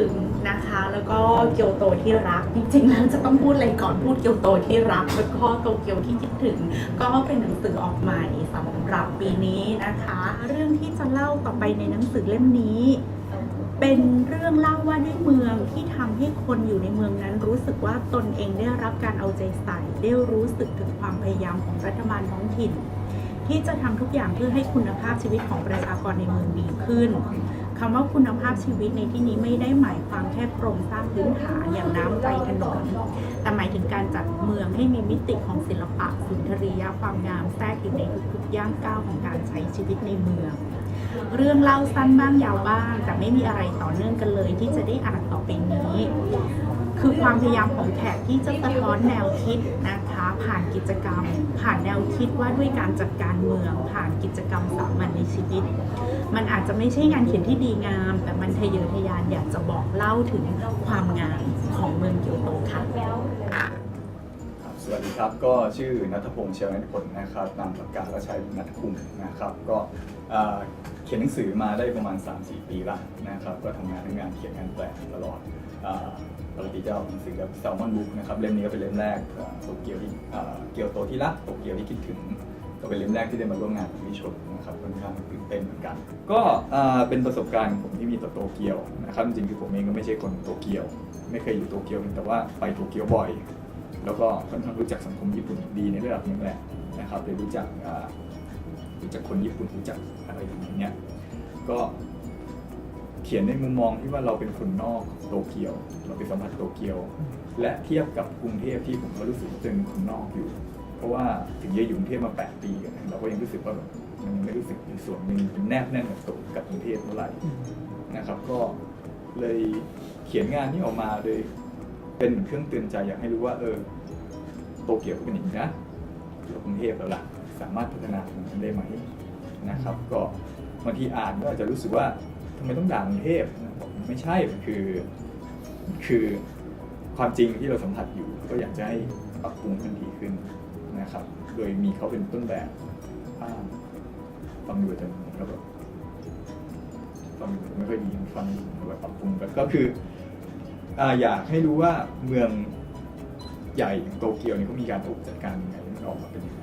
ถึงนะคะแล้วก็เกียวโตที่รักจริงๆแล้วจะต้องพูดอะไรก่อนพูดเกียวโตที่รักแล้วก็โตเกียวที่คิดถึง ก็เป็นหนังสือออกใหม่สำหรับปีนี้นะคะ เรื่องที่จะเล่าต่อไปในหนังสือเล่มนี้ เป็นเรื่องเล่าว่าด้วยเมืองที่ทำให้คนอยู่ในเมืองนั้นรู้สึกว่าตนเองได้รับการเอาใจใส่ได้รู้สึกถึงความพยายามของรัฐบาลท้องถิ่น ที่จะทำทุกอย่างเพื่อให้คุณภาพชีวิตของประชากรในเมืองดีขึ้น คำว่าคุณภาพชีวิตในที่นี้ไม่ได้หมายความแค่โครงสร้างพื้นฐานอย่างน้ำไฟถนน แต่หมายถึงการจัดเมืองให้มีมิติของศิลปะสุนทรียะความงามแทรกอยู่ในทุกๆย่างก้าวของการใช้ชีวิตในเมือง เรื่องเล่าสั้นบ้างยาวบ้าง แต่ไม่มีอะไรต่อเนื่องกันเลยที่จะได้อ่านต่อไปนี้คือความพยายามของแขกที่จะสะท้อนแนวคิดนะคะ ผ่านกิจกรรม ผ่านแนว คิดว่าด้วยการจัดการเมืองผ่านกิจกรรมสามัญในชีวิต มันอาจจะไม่ใช่งานเขียนที่ดีงาม แต่มันทะเยอทะยานอยากจะบอกเล่าถึงความงามของเมืองเกียวโตค่ะสวัสดีครับก็ชื่อนัทพงษ์เชียวนัทผลนะครับนามปากกาและใช้นัทคุมนะครับก็เขียนหนังสือมาได้ประมาณ 3-4 ปีละนะครับก็ทำงานในงานเขียนงานแปลตลอด ปกติจะเอาหนังสือแบบแซลมอนบุ๊กนะครับเล่มนี้ก็เป็นเล่มแรกโตเกียวที่เกียวโตที่รักโตเกียวที่คิดถึง ก็เป็นเล่มแรกที่ได้มาร่วมงานกับพี่ชนนะครับค่อนข้างตื่นเต้นเหมือนกัน ก็เป็นประสบการณ์ผมที่มีต่อโตเกียวนะครับจริงๆคือผมเองก็ไม่ใช่คนโตเกียว ไม่เคยอยู่โตเกียวแต่ว่าไปโตเกียวบ่อย แล้วก็ค่อนข้างรู้จักสังคมญี่ปุ่นดีในระดับนึงแหละนะครับเลยรู้จักรู้จักคนญี่ปุ่นรู้จักอะไรอย่างเงี้ยก็ ขียนในมุมมองที่ว่าเราเป็นคนนอกโตเกียว เราไปสัมผัสโตเกียว และเทียบกับกรุงเทพที่ผมก็รู้สึกเป็นคนนอกอยู่ เพราะว่าถึงจะอยู่กรุงเทพมา8ปีเราก็ยังรู้สึกว่าแบบมันไม่รู้สึกในส่วนหนึ่งเป็นแนบแน่นกับตัวกับกรุงเทพเท่าไหร่นะครับ ก็เลยเขียนงานนี้ออกมาโดยเป็นเครื่องเตือนใจอยากให้รู้ว่า เออโตเกียวก็เป็นอย่างนี้นะกรุงเทพแล้วล่ะสามารถพัฒนาตรงนั้นได้ไหมนะครับ ก็บางทีอ่านก็อาจจะรู้สึกว่า ทำไมต้องด่ากรุงเทพไม่ใช่คือคือความจริงที่เราสัมผัสอยู่ ก็อยากจะให้ปรับปรุงมันดีขึ้นนะครับ โดยมีเขาเป็นต้นแบบอ่าฟังดูแต่ผมก็แบบฟังดูไม่ค่อยดีฟังดูแบบปรับปรุงแบบก็คืออ่าอยากให้รู้ว่าเมืองใหญ่อย่างโตเกียวนี่เขามีการถูกจัดการยังไงมันออกมาเป็นยังไง